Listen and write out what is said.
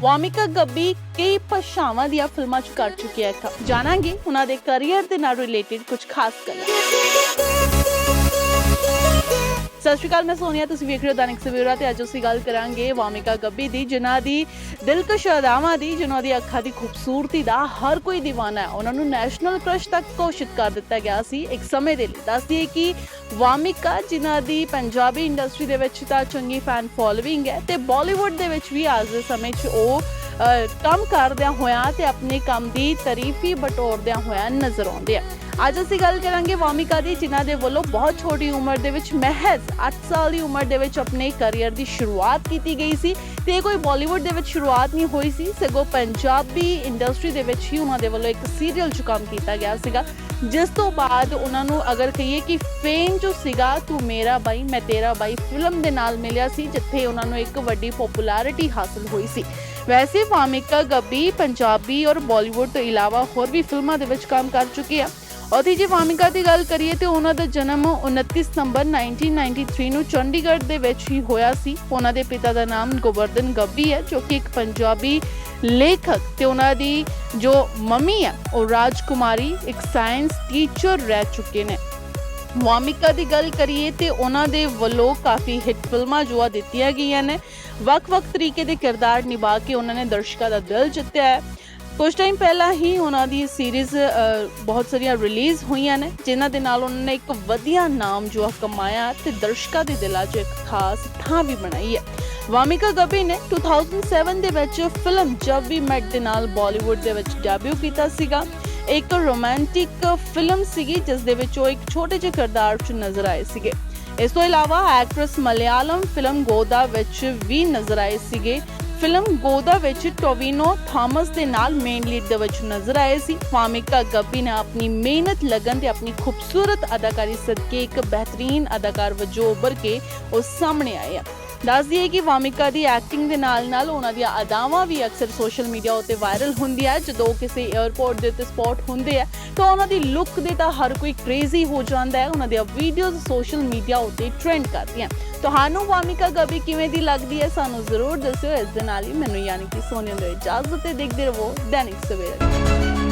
ਵਾਮਿਕਾ ਗੱਬੀ ਕਈ ਭਾਸ਼ਾਵਾਂ ਦੀਆਂ ਫਿਲਮਾਂ 'ਚ ਕਰ ਚੁੱਕਿਆ ਹੈ। ਜਾਣਾਂਗੇ ਉਹਨਾਂ ਦੇ ਕੈਰੀਅਰ ਦੇ ਨਾਲ ਰਿਲੇਟਡ ਕੁਝ ਖਾਸ ਗੱਲਾਂ। ਸਤਿ ਸ਼੍ਰੀ ਅਕਾਲ, ਮੈਂ ਸੋਨੀਆ, ਤੁਸੀਂ ਵੇਖ ਰਹੇ ਹੋ ਦੈਨਿਕ ਸਵੇਰਾ ਤੇ ਅੱਜ ਅਸੀਂ ਗੱਲ ਕਰਾਂਗੇ ਵਾਮਿਕਾ ਗੱਬੀ ਦੀ, ਜਿਨ੍ਹਾਂ ਦੀ ਦਿਲਕਸ਼ ਅਦਾਵਾਂ ਦੀ, ਜਿਨ੍ਹਾਂ ਦੀ ਅੱਖਾਂ ਦੀ ਖੂਬਸੂਰਤੀ ਦਾ ਹਰ ਕੋਈ دیਵਾਨਾ ਹੈ। ਉਹਨਾਂ ਨੂੰ ਨੈਸ਼ਨਲ ਕ੍ਰਸ਼ ਤੱਕ ਘੋਸ਼ਿਤ ਕਰ ਦਿੱਤਾ ਗਿਆ ਸੀ ਇੱਕ ਸਮੇਂ ਦੇ ਲਈ। ਦੱਸ ਦਈਏ ਕਿ ਵਾਮਿਕਾ, ਜਿਨ੍ਹਾਂ ਦੀ ਪੰਜਾਬੀ ਇੰਡਸਟਰੀ ਦੇ ਵਿੱਚ ਤਾਂ ਚੰਗੀ ਫੈਨ ਫੋਲੋਇੰਗ ਹੈ ਤੇ ਬਾਲੀਵੁੱਡ ਦੇ ਵਿੱਚ ਵੀ ਅੱਜ ਦੇ ਸਮੇਂ 'ਚ ਉਹ ਕੰਮ ਕਰਦਿਆਂ ਹੋਇਆਂ ਤੇ ਆਪਣੇ ਕੰਮ ਦੀ ਤਾਰੀਫੀ ਬਟੋਰਦਿਆਂ ਹੋਇਆਂ ਨਜ਼ਰ ਆਉਂਦੇ ਆ। ਅੱਜ ਅਸੀਂ ਗੱਲ ਕਰਾਂਗੇ ਵਾਮਿਕਾ ਦੀ, ਜਿਨ੍ਹਾਂ ਦੇ ਵੱਲੋਂ ਬਹੁਤ ਛੋਟੀ ਉਮਰ ਦੇ ਵਿੱਚ ਮਹਿਜ਼ 8 ਸਾਲ ਦੀ ਉਮਰ ਦੇ ਵਿੱਚ ਆਪਣੇ ਕੈਰੀਅਰ ਦੀ ਸ਼ੁਰੂਆਤ ਕੀਤੀ ਗਈ ਸੀ ਤੇ ਇਹ ਕੋਈ ਬਾਲੀਵੁੱਡ ਦੇ ਵਿੱਚ ਸ਼ੁਰੂਆਤ ਨਹੀਂ ਹੋਈ ਸੀ, ਸਗੋਂ ਪੰਜਾਬੀ ਇੰਡਸਟਰੀ ਦੇ ਵਿੱਚ ਹੀ ਉਹਨਾਂ ਦੇ ਵੱਲੋਂ ਇੱਕ ਸੀਰੀਅਲ 'ਚ ਕੰਮ ਕੀਤਾ ਗਿਆ ਸੀਗਾ। ਜਿਸ ਤੋਂ ਬਾਅਦ ਉਹਨਾਂ ਨੂੰ ਅਗਰ ਕਹੀਏ ਕਿ ਫੇਮ ਜੋ ਸੀਗਾ, ਤੂੰ ਮੇਰਾ ਬਾਈ, ਮੈਂ ਤੇਰਾ ਬਾਈ ਫਿਲਮ ਦੇ ਨਾਲ ਮਿਲਿਆ ਸੀ, ਜਿੱਥੇ ਉਹਨਾਂ ਨੂੰ ਇੱਕ ਵੱਡੀ ਪਪੂਲੈਰਿਟੀ ਹਾਸਲ ਹੋਈ ਸੀ। ਵੈਸੇ ਵਾਮਿਕਾ, ਗੱਬੀ, ਪੰਜਾਬੀ ਔਰ ਬਾਲੀਵੁੱਡ ਤੋਂ ਇਲਾਵਾ ਹੋਰ ਵੀ ਫਿਲਮਾਂ ਦੇ ਵਿੱਚ ਕੰਮ ਕਰ ਚੁੱਕੀ ਆ। ਔਰ ਜੇ ਵਾਮਿਕਾ ਦੀ ਗੱਲ ਕਰੀਏ ਤੇ ਉਹਨਾਂ ਦਾ ਜਨਮ 29 ਸਤੰਬਰ 1993 ਨੂੰ ਚੰਡੀਗੜ੍ਹ ਦੇ ਵਿੱਚ ਹੀ ਹੋਇਆ ਸੀ। ਉਹਨਾਂ ਦੇ ਪਿਤਾ ਦਾ ਨਾਮ ਗੋਵਰਧਨ ਗੱਬੀ ਹੈ, ਜੋ ਕਿ ਇੱਕ ਪੰਜਾਬੀ ਲੇਖਕ ਤੇ ਉਹਨਾਂ ਦੀ ਜੋ ਮੰਮੀ ਹੈ, ਉਹ ਰਾਜਕੁਮਾਰੀ, ਇੱਕ ਸਾਇੰਸ ਟੀਚਰ ਰਹਿ ਚੁੱਕੇ ਨੇ। ਵਾਮਿਕਾ ਦੀ ਗੱਲ ਕਰੀਏ ਤੇ ਉਹਨਾਂ ਦੇ ਵੱਲੋਂ ਕਾਫੀ ਹਿੱਟ ਫਿਲਮਾਂ ਜੋ ਆ ਦਿੱਤੀਆਂ ਗਈਆਂ ਨੇ। ਵੱਖ-ਵੱਖ ਤਰੀਕੇ ਦੇ ਕਿਰਦਾਰ ਨਿਭਾ ਕੇ ਉਹਨਾਂ ਨੇ ਦਰਸ਼ਕਾਂ ਦਾ ਦਿਲ ਜਿੱਤਿਆ ਹੈ। ਕੁਝ ਟਾਈਮ ਪਹਿਲਾਂ ਹੀ ਉਹਨਾਂ ਦੀ ਸੀਰੀਜ਼ ਬਹੁਤ ਸਾਰੀਆਂ ਰਿਲੀਜ਼ ਹੋਈਆਂ ਨੇ, ਜਿਨ੍ਹਾਂ ਦੇ ਨਾਲ ਉਹਨਾਂ ਨੇ ਇੱਕ ਵਧੀਆ ਨਾਮ ਜੋ ਆ ਕਮਾਇਆ ਤੇ ਦਰਸ਼ਕਾਂ ਦੇ ਦਿਲਾਂ 'ਚ ਇੱਕ ਖਾਸ ਥਾਂ ਵੀ ਬਣਾਈ ਹੈ। ਵਾਮਿਕਾ ਗੱਬੀ ਨੇ 2007 ਦੇ ਵਿੱਚ ਫਿਲਮ ਜਬ ਵੀ ਮੈਟ ਦੇ ਨਾਲ ਬਾਲੀਵੁੱਡ ਦੇ ਵਿੱਚ ਡੈਬਿਊ ਕੀਤਾ ਸੀਗਾ। ਇੱਕ ਰੋਮਾਂਟਿਕ ਫਿਲਮ ਸੀਗੀ, ਜਿਸ ਦੇ ਵਿੱਚ ਉਹ ਇੱਕ ਛੋਟੇ ਜਿਹੇ ਕਿਰਦਾਰ 'ਚ ਨਜ਼ਰ ਆਏ ਸੀਗੇ। ਇਸ ਤੋਂ ਇਲਾਵਾ ਐਕਟਰੈਸ ਮਲਿਆਲਮ ਫਿਲਮ ਗੋਦਾ ਵਿੱਚ ਵੀ ਨਜ਼ਰ ਆਏ ਸੀਗੇ। ਫਿਲਮ ਗੋਦਾ ਵਿੱਚ ਟੋਵਿਨੋ ਥਾਮਸ ਦੇ ਨਾਲ ਮੇਨ ਲੀਡ ਦੇ ਵਿੱਚ ਨਜ਼ਰ ਆਏ ਸੀ। ਫਾਮਿਕਾ ਗੱਬੀ ਨੇ ਆਪਣੀ ਮਿਹਨਤ, ਲਗਨ ਤੇ ਆਪਣੀ ਖੂਬਸੂਰਤ ਅਦਾਕਾਰੀ ਸਦਕੇ ਇੱਕ ਬਿਹਤਰੀਨ ਅਦਾਕਾਰ ਵਜੋਂ ਉੱਭਰ ਕੇ ਉਹ ਸਾਹਮਣੇ ਆਏ ਆ। ਦੱਸ ਦਈਏ ਕਿ ਵਾਮਿਕਾ ਦੀ ਐਕਟਿੰਗ ਦੇ ਨਾਲ ਨਾਲ ਉਹਨਾਂ ਦੀਆਂ ਅਦਾਵਾਂ ਵੀ ਅਕਸਰ ਸੋਸ਼ਲ ਮੀਡੀਆ ਉੱਤੇ ਵਾਇਰਲ ਹੁੰਦੀਆਂ ਜਦੋਂ ਕਿਸੇ 에ਅਰਪੋਰਟ ਦੇ ਉੱਤੇ ਸਪੌਟ ਹੁੰਦੇ ਆ ਤਾਂ ਉਹਨਾਂ ਦੀ ਲੁੱਕ ਦੇ ਤਾਂ ਹਰ ਕੋਈ ਕ੍ਰੇਜ਼ੀ ਹੋ ਜਾਂਦਾ ਹੈ। ਉਹਨਾਂ ਦੀਆਂ ਵੀਡੀਓਜ਼ ਸੋਸ਼ਲ ਮੀਡੀਆ ਉੱਤੇ ਟ੍ਰੈਂਡ ਕਰਦੀਆਂ ਤੁਹਾਨੂੰ ਵਾਮਿਕਾ ਗੱਬੀ ਕਿਵੇਂ ਦੀ ਲੱਗਦੀ ਹੈ, ਸਾਨੂੰ ਜ਼ਰੂਰ ਦੱਸਿਓ। ਇਸ ਦੇ ਨਾਲ ਹੀ ਮੈਨੂੰ ਯਾਨੀ ਕਿ ਸੋਨੀਆ ਨੂੰ ਇਜਾਜ਼ਤ ਤੇ ਦੇਖਦੇ ਰਹੋ ਦੈਨਿਕ ਸਵੇਰਾ।